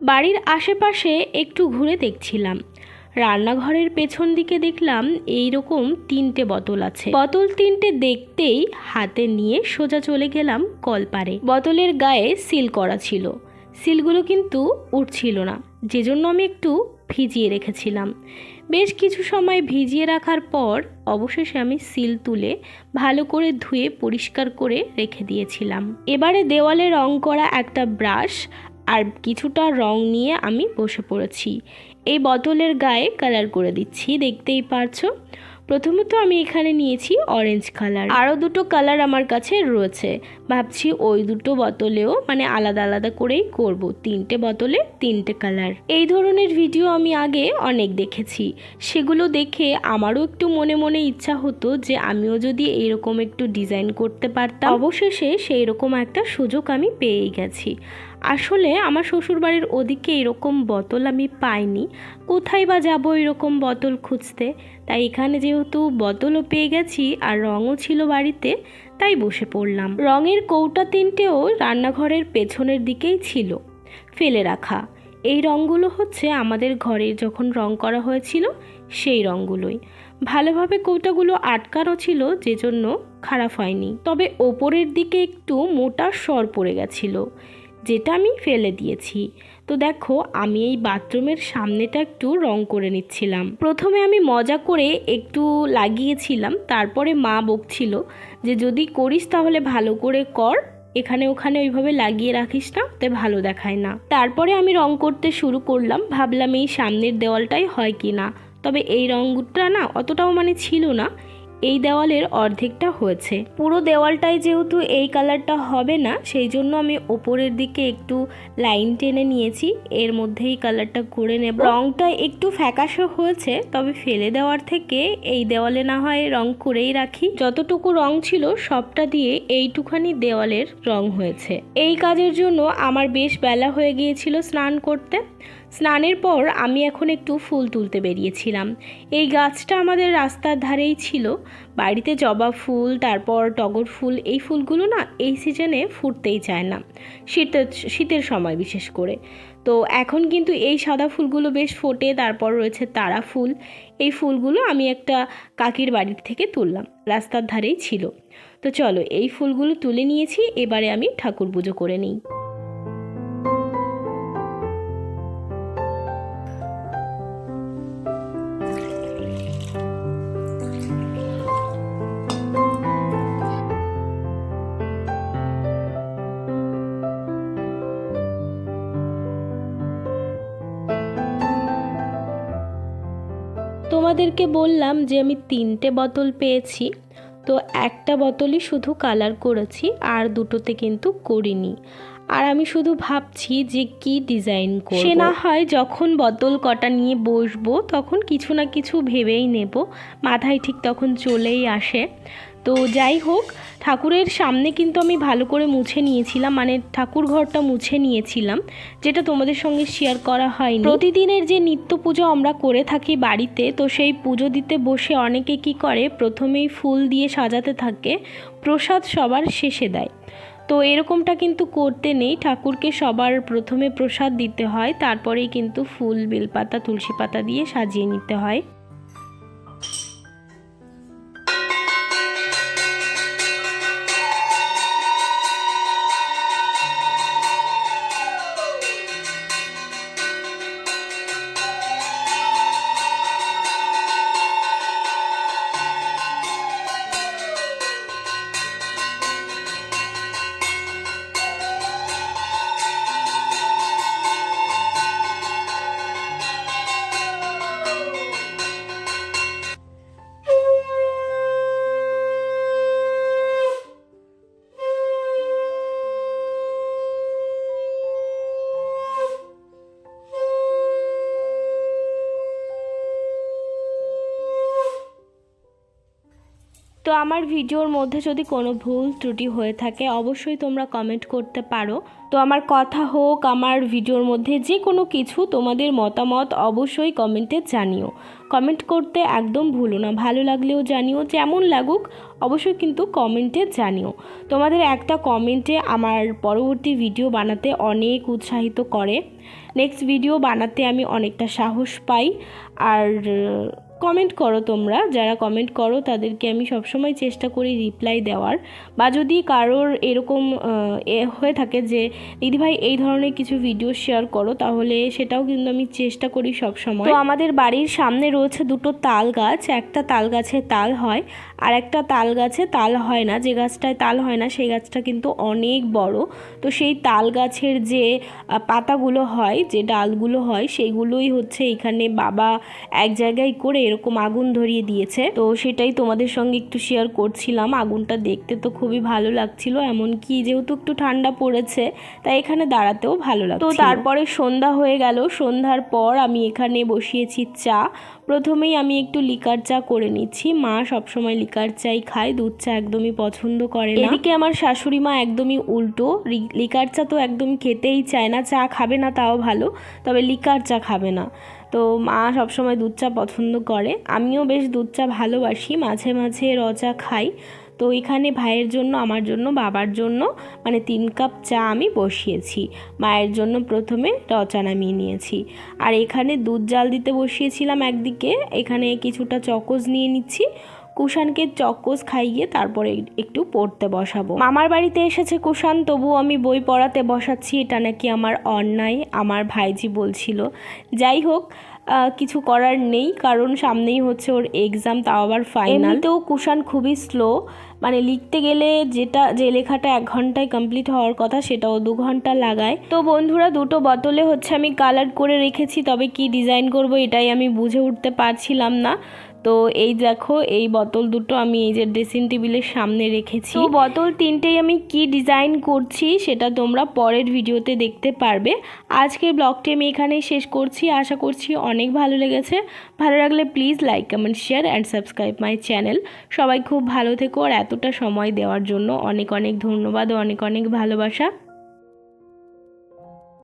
বাড়ির আশেপাশে একটু ঘুরে দেখছিলাম। রান্নাঘরের পেছন দিকে দেখলাম এই রকম তিনটে বোতল আছে। বোতল তিনটে দেখতেই হাতে নিয়ে সোজা চলে গেলাম কলপারে। বোতলের গায়ে সিল করা ছিল। সিলগুলো কিন্তু উঠছিল না। যে জন্য আমি একটু ভিজিয়ে রেখেছিলাম। বেশ কিছু সময় ভিজিয়ে রাখার পর অবশেষে আমি সিল তুলে ভালো করে ধুয়ে পরিষ্কার করে রেখে দিয়েছিলাম। এবারে দেওয়ালে রং করা একটা ব্রাশ আর কিছুটা রং নিয়ে আমি বসে পড়েছি। এই বোতলের গায়ে কালার করে দিচ্ছি, দেখতেই পারছ? প্রথমত আমি এখানে নিয়েছি অরেঞ্জ কালার আরও দুটো কালার আমার কাছে রয়েছে। ভাবছি ওই দুটো বোতলেও মানে আলাদা আলাদা করেই করব, তিনটে বোতলে তিনটে কালার এই ধরনের ভিডিও আমি আগে অনেক দেখেছি। সেগুলো দেখে আমারও একটু মনে মনে ইচ্ছা হতো যে আমিও যদি এইরকম একটু ডিজাইন করতে পারতাম। অবশেষে সেই রকম একটা সুযোগ আমি পেয়েই গেছি। আসলে আমার শ্বশুরবাড়ির ওদিকে এরকম বোতল আমি পাইনি। কোথায় বা যাব এরকম বোতল খুঁজতে? তাই এখানে যেহেতু বোতলও পেয়ে গেছি আর রঙও ছিল বাড়িতে, তাই বসে পড়লাম। রঙের কৌটা তিনটেও রান্নাঘরের পেছনের দিকেই ছিল, ফেলে রাখা। এই রঙগুলো হচ্ছে আমাদের ঘরে যখন রং করা হয়েছিল, সেই রঙগুলোই। ভালোভাবে কৌটাগুলো আটকানো ছিল যে জন্য খারাপ হয়নি। তবে ওপরের দিকে একটু মোটা সর পড়ে গেছিল। যেটা আমি ফেলে দিয়েছি। তো দেখো, আমি এই বাথরুমের সামনেটা একটু রং করে নিচ্ছিলাম। প্রথমে আমি মজা করে একটু লাগিয়েছিলাম, তারপরে মা বকছিল যে, যদি করিস তাহলে ভালো করে কর, এখানে ওখানে ওইভাবে লাগিয়ে রাখিস না তে ভালো দেখায় না। তারপরে আমি রং করতে শুরু করলাম, ভাবলাম এই সামনের দেওয়ালটাই হয় কি না তবে এই রঙটা না, অতটাও মানে ছিল না। এই দেওয়ালের অর্ধেকটা হয়েছে। পুরো দেওয়ালটাই যেহেতু এই কালারটা হবে না, সেই জন্য আমি ওপরের দিকে একটু লাইন টেনে নিয়েছি। এর মধ্যেই কালারটা করে নেব। রংটা একটু ফ্যাকাশে হয়েছে, তবে ফেলে দেওয়ার থেকে এই দেওয়ালে না হয় রং করেই রাখি। যতটুকু রং ছিল, সবটা দিয়ে এইটুখানি দেওয়ালের রং হয়েছে। এই কাজের জন্য আমার বেশ বেলা হয়ে গিয়েছিল স্নান করতে। স্নানের পর আমি এখন একটু ফুল তুলতে বেরিয়েছিলাম। এই গাছটা আমাদের রাস্তার ধারেই ছিল। বাড়িতে জবা ফুল, তারপর টগর ফুল, এই ফুলগুলো না এই সিজনে ফুটতেই চায় না। শীতের শীতের সময় বিশেষ করে। তো এখন কিন্তু এই সাদা ফুলগুলো বেশ ফোটে, তারপর রয়েছে তারা ফুল। এই ফুলগুলো আমি একটা কাকির বাড়ির থেকে তুললাম, রাস্তার ধারেই ছিল। তো চলো এই ফুলগুলো তুলে নিয়েছি, এবারে আমি ঠাকুর পুজো করে নিই। তোমাদেরকে বললাম যে আমি তিনটে বোতল পেয়েছি। তো একটা বোতলই শুধু কালার করেছি আর দুটোতে কিন্তু করিনি। আর আমি শুধু ভাবছি যে কি ডিজাইন করব। সে না হয় যখন বোতল কটা নিয়ে বসবো তখন কিছু না কিছু ভেবেই নেব। মাথায় ঠিক তখন চলেই আসে। তো যাই হোক ঠাকুরের সামনে কিন্তু আমি ভালো করে মুছে নিয়েছিলাম মানে ঠাকুর ঘরটা মুছে নিয়েছিলাম, যেটা তোমাদের সঙ্গে শেয়ার করা হয়নি। প্রতিদিনের যে নিত্য পুজো আমরা করে থাকি বাড়িতে, তো সেই পুজো দিতে বসে অনেকে কি করে, প্রথমেই ফুল দিয়ে সাজাতে থাকে, প্রসাদ সবার শেষে দেয়। তো এরকমটা কিন্তু করতে নেই, ঠাকুরকে সবার প্রথমে প্রসাদ দিতে হয়, তারপরেই কিন্তু ফুল, বেলপাতা, তুলসী পাতা দিয়ে সাজিয়ে নিতে হয়। তো আমার ভিডিওর মধ্যে যদি কোনো ভুল ত্রুটি হয়ে থাকে, অবশ্যই তোমরা কমেন্ট করতে পারো। তো আমার কথা হোক, আমার ভিডিওর মধ্যে যে কোনো কিছু তোমাদের মতামত অবশ্যই কমেন্টে জানিও। কমেন্ট করতে একদম ভুলো না, ভালো লাগলেও জানিও, যেমন লাগুক, অবশ্যই কিন্তু কমেন্টে জানিও। তোমাদের একটা কমেন্টে আমার পরবর্তী ভিডিও বানাতে অনেক উৎসাহিত করে। নেক্সট ভিডিও বানাতে আমি অনেকটা সাহস পাই। আর কমেন্ট করো তোমরা। যারা কমেন্ট করো, তাদেরকে আমি সবসময় চেষ্টা করি রিপ্লাই দেওয়ার। বা যদি কারোর এরকম এ হয়ে থাকে যে দিদিভাই এই ধরনের কিছু ভিডিও শেয়ার করো, তাহলে সেটাও কিন্তু আমি চেষ্টা করি সবসময়। তো আমাদের বাড়ির সামনে রয়েছে দুটো তাল গাছ। একটা তাল গাছে তাল হয়, আর একটা তাল গাছে তাল হয় না। যে গাছটায় তাল হয় না, সেই গাছটা কিন্তু অনেক বড়। তো সেই তাল গাছের যে পাতাগুলো হয়, যে ডালগুলো হয়, সেইগুলোই হচ্ছে এখানে বাবা এক জায়গায় করে এরকম আগুন ধরিয়ে দিয়েছে। তো সেটাই তোমাদের সঙ্গে একটু শেয়ার করছিলাম। আগুনটা দেখতে তো খুবই ভালো লাগছিল এমনকি যেহেতু একটু ঠান্ডা পড়েছে তাই এখানে দাঁড়াতেও ভালো লাগছে তো তারপরে সন্ধ্যা হয়ে গেল। সন্ধ্যার পর আমি এখানে বসিয়েছি চা। প্রথমেই আমি একটু লিকার চা করে নিচ্ছি। মা সবসময় লিকার চাই খায় দুধ চা একদমই পছন্দ করে না। এদিকে আমার শাশুড়ি মা একদমই উল্টো। লিকার চা তো একদম খেতেই চায় না চা খাবে না তাও ভালো তবে লিকার চা খাবে না। তো মা সবসময় দুধ চা পছন্দ করে। আমিও বেশ দুধ চা ভালোবাসি, মাঝে মাঝে রচা খাই। তো এখানে ভাইয়ের জন্য, আমার জন্য, বাবার জন্য মানে তিন কাপ চা আমি বসিয়েছি। মায়ের জন্য প্রথমে রচা নামিয়ে নিয়েছি। আর এখানে দুধ জাল দিতে বসিয়েছিলাম একদিকে, এখানে কিছুটা চকোজ নিয়ে নিচ্ছি। কুষাণকে চক্কস খাইয়ে তারপরে একটু পড়তে বসাবো। মামার বাড়িতে এসেছে কুষাণ তবু আমি বই পড়াতে বসাচ্ছি, এটা নাকি আমার অন্যায়, আমার ভাইজি বলছিল। যাই হোক কিছু করার নেই, কারণ সামনেই হচ্ছে ওর এক্সাম তাও আবার ফাইনাল তো কুষাণ খুবই স্লো মানে লিখতে গেলে যেটা, যে লেখাটা এক ঘন্টায় কমপ্লিট হওয়ার কথা, সেটাও দু ঘণ্টা লাগায়। তো বন্ধুরা, দুটো বোতলে হচ্ছে আমি কালার করে রেখেছি, তবে কি ডিজাইন করব এটাই আমি বুঝে উঠতে পারছিলাম না। তো এই দেখো, এই বোতল দুটো আমি এই যে ড্রেসিং টেবিলের সামনে রেখেছি। তো বোতল তিনটেই আমি কি ডিজাইন করছি সেটা তোমরা পরের ভিডিওতে দেখতে পারবে। আজকের ব্লগটি আমি এখানেই শেষ করছি। আশা করছি অনেক ভালো লেগেছে। ভালো লাগলে please like comment share and subscribe my channel সবাই খুব ভালো থেকো আর এতটা সময় দেওয়ার জন্য অনেক অনেক ধন্যবাদ ও অনেক অনেক ভালোবাসা।